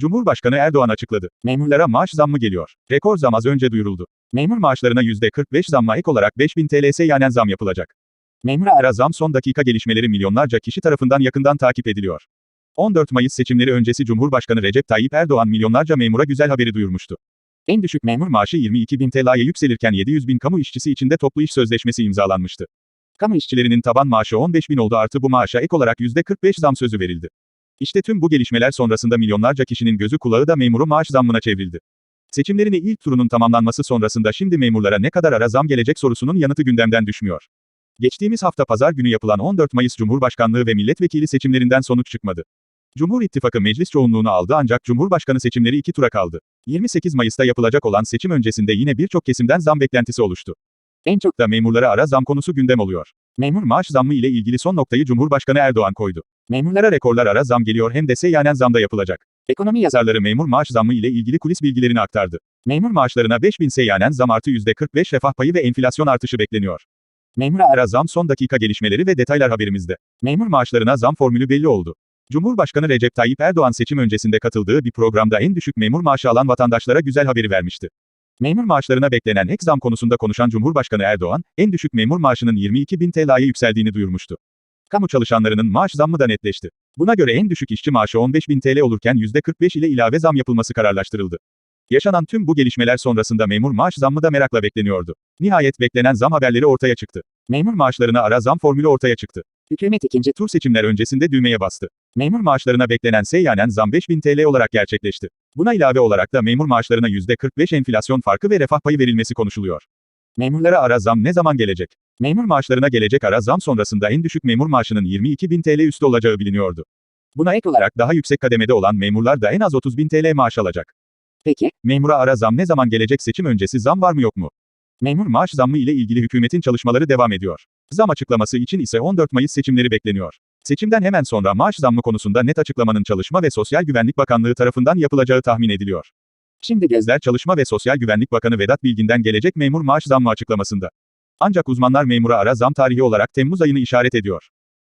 Cumhurbaşkanı Erdoğan açıkladı. Memurlara maaş zammı geliyor. Rekor zam az önce duyuruldu. Memur maaşlarına %45 zamla ek olarak 5000 TL seyyanen zam yapılacak. Memura ara zam son dakika gelişmeleri milyonlarca kişi tarafından yakından takip ediliyor. 14 Mayıs seçimleri öncesi Cumhurbaşkanı Recep Tayyip Erdoğan milyonlarca memura güzel haberi duyurmuştu. En düşük memur maaşı 22 bin TL'ye yükselirken 700 bin kamu işçisi için de toplu iş sözleşmesi imzalanmıştı. Kamu işçilerinin taban maaşı 15 bin oldu artı bu maaşa ek olarak %45 zam sözü verildi. İşte tüm bu gelişmeler sonrasında milyonlarca kişinin gözü kulağı da memuru maaş zammına çevrildi. Seçimlerin ilk turunun tamamlanması sonrasında şimdi memurlara ne kadar ara zam gelecek sorusunun yanıtı gündemden düşmüyor. Geçtiğimiz hafta pazar günü yapılan 14 Mayıs Cumhurbaşkanlığı ve milletvekili seçimlerinden sonuç çıkmadı. Cumhur İttifakı meclis çoğunluğunu aldı ancak Cumhurbaşkanı seçimleri iki tura kaldı. 28 Mayıs'ta yapılacak olan seçim öncesinde yine birçok kesimden zam beklentisi oluştu. En çok da memurlara ara zam konusu gündem oluyor. Memur maaş zammı ile ilgili son noktayı Cumhurbaşkanı Erdoğan koydu. Memurlara rekorlar ara zam geliyor hem de seyyanen zam da yapılacak. Ekonomi yazarları memur maaş zammı ile ilgili kulis bilgilerini aktardı. Memur maaşlarına 5000 seyyanen zam artı %45 refah payı ve enflasyon artışı bekleniyor. Memura ara zam son dakika gelişmeleri ve detaylar haberimizde. Memur maaşlarına zam formülü belli oldu. Cumhurbaşkanı Recep Tayyip Erdoğan seçim öncesinde katıldığı bir programda en düşük memur maaşı alan vatandaşlara güzel haberi vermişti. Memur maaşlarına beklenen ek zam konusunda konuşan Cumhurbaşkanı Erdoğan, en düşük memur maaşının 22 bin TL'ye yükseldiğini duyurmuştu. Kamu çalışanlarının maaş zammı da netleşti. Buna göre en düşük işçi maaşı 15 bin TL olurken %45 ile ilave zam yapılması kararlaştırıldı. Yaşanan tüm bu gelişmeler sonrasında memur maaş zammı da merakla bekleniyordu. Nihayet beklenen zam haberleri ortaya çıktı. Memur maaşlarına ara zam formülü ortaya çıktı. Hükümet ikinci tur seçimler öncesinde düğmeye bastı. Memur maaşlarına beklenen seyyanen zam 5000 TL olarak gerçekleşti. Buna ilave olarak da memur maaşlarına %45 enflasyon farkı ve refah payı verilmesi konuşuluyor. Memurlara ara zam ne zaman gelecek? Memur maaşlarına gelecek ara zam sonrasında en düşük memur maaşının 22 bin TL üstü olacağı biliniyordu. Buna ek olarak daha yüksek kademede olan memurlar da en az 30 bin TL maaş alacak. Peki, memura ara zam ne zaman gelecek seçim öncesi zam var mı yok mu? Memur maaş zammı ile ilgili hükümetin çalışmaları devam ediyor. Zam açıklaması için ise 14 Mayıs seçimleri bekleniyor. Seçimden hemen sonra maaş zammı konusunda net açıklamanın Çalışma ve Sosyal Güvenlik Bakanlığı tarafından yapılacağı tahmin ediliyor. Şimdi gözler Çalışma ve Sosyal Güvenlik Bakanı Vedat Bilgin'den gelecek memur maaş zammı açıklamasında. Ancak uzmanlar memura ara zam tarihi olarak Temmuz ayını işaret ediyor.